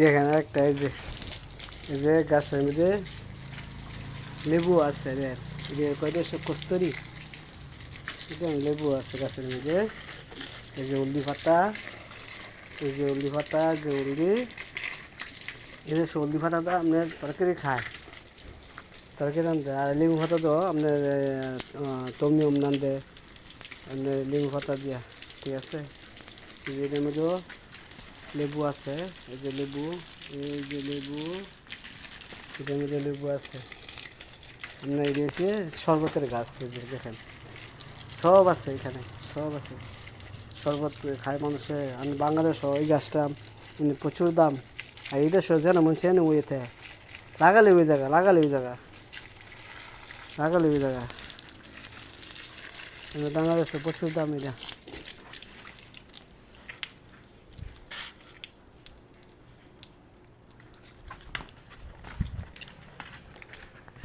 দেখেন একটা এই যে এই যে গাছের মধ্যে লেবু আছে কয়টা সব কস্তরি? লেবু আছে গাছের মধ্যে। এই যে উল্লি পাতা, এই যে উল্লি পাতা যে উল্লি। এই যে সর্দি ফাটাটা আপনার তরকারি খায়। তরকারি রান্ধে আর লেবু পাতা তো আপনার তমনি উম রান্ধে আপনার লেবু পাতা দিয়া, ঠিক আছে? এটার মধ্যেও লেবু আছে, এই যে লেবু, এই যে লেবু মধ্যে লেবু আছে। আপনার দিয়েছে শরবতের গাছ যে দেখেন, সব আছে এখানে, সব আছে। শরবত খায় মানুষে, আমি বাংলাদেশ এই গাছটা এমনি প্রচুর দাম। আর এই দেশ যেন মনছে না ওইতে লাগালে ওই জায়গা, লাগালে ওই জায়গা, লাগালে ওই জায়গা। বাংলাদেশে প্রচুর দাম এটা।